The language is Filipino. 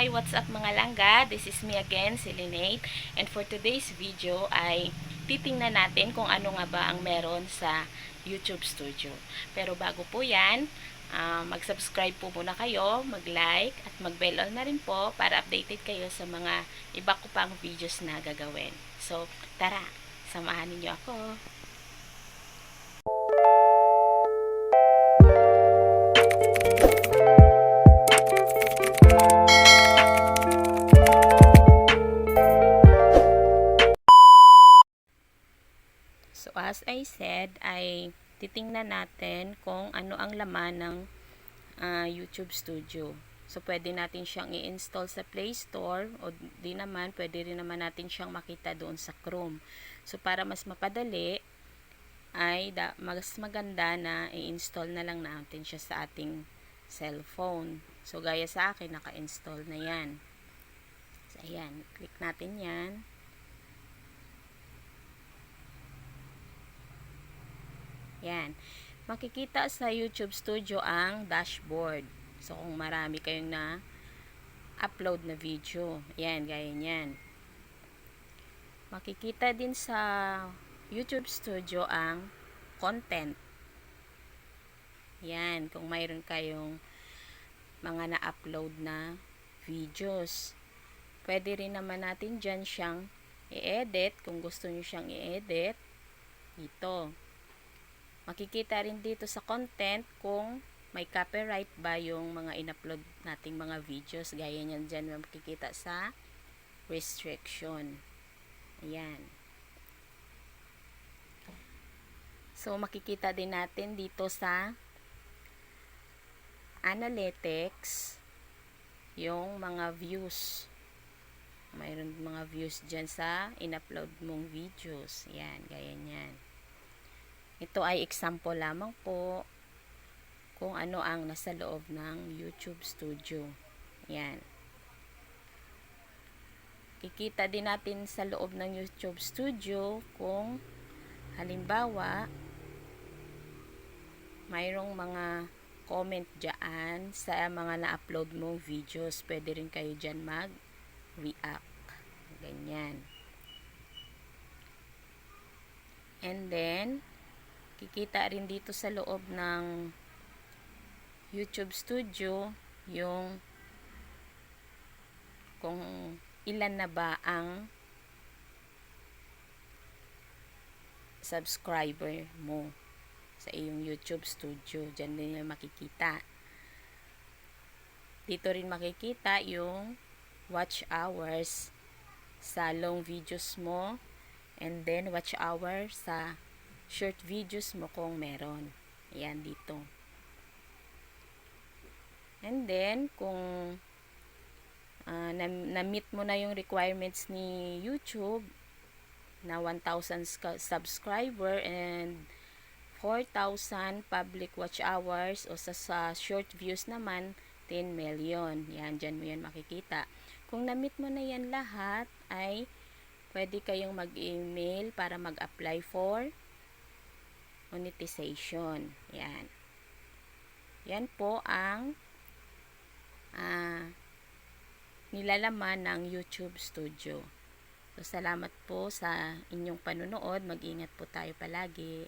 Hi! What's up mga langga? This is me again, si Linate. And for today's video ay titingnan natin kung ano nga ba ang meron sa YouTube Studio. Pero bago po yan, ah, mag-subscribe po muna kayo, mag-like at mag-bell all na rin po para updated kayo sa mga iba ko pang videos na gagawin. So, tara! Samahan ninyo ako. So, as I said, ay titingnan natin kung ano ang laman ng ah, YouTube Studio. So, pwede natin siyang i-install sa Play Store o di naman, pwede rin naman natin siyang makita doon sa Chrome. So, para mas mapadali, ay da, mas maganda na i-install na lang natin siya sa ating cellphone. So, gaya sa akin, naka-install na yan. So, ayan. Click natin yan. Yan. Makikita sa YouTube Studio ang dashboard. So, kung marami kayong na upload na video. Yan, gaya niyan. Makikita din sa YouTube Studio ang content. Yan, kung mayroon kayong mga na-upload na videos. Pwede rin naman natin dyan siyang i-edit. Kung gusto nyo siyang i-edit, ito. Makikita rin dito sa content kung may copyright ba yung mga in-upload nating mga videos. Gaya niyan dyan makikita sa restriction. Ayan. So, makikita din natin dito sa analytics yung mga views. Mayroon mga views dyan sa in-upload mong videos. Ayan, gaya niyan. Ito ay example lamang po kung ano ang nasa loob ng YouTube Studio. Yan. Kikita din natin sa loob ng YouTube Studio kung halimbawa mayroong mga comment dyan sa mga na-upload mong videos. Pwede rin kayo dyan mag-react. Ganyan. And then, kikita rin dito sa loob ng YouTube Studio yung kung ilan na ba ang subscriber mo sa iyong YouTube Studio. Diyan din yung makikita. Dito rin makikita yung watch hours sa long videos mo and then watch hour sa short videos mo kung meron. Ayan dito. And then, kung uh, na-meet mo na yung requirements ni YouTube na 1,000 subscriber and 4,000 public watch hours o sa, sa short views naman 10 million. Yan, dyan mo yan makikita. Kung na-meet mo na yan lahat, ay pwede kayong mag-email para mag-apply for monetization. Yan. Yan po ang ah, nilalaman ng YouTube Studio. So, salamat po sa inyong panunood. Mag-ingat po tayo palagi.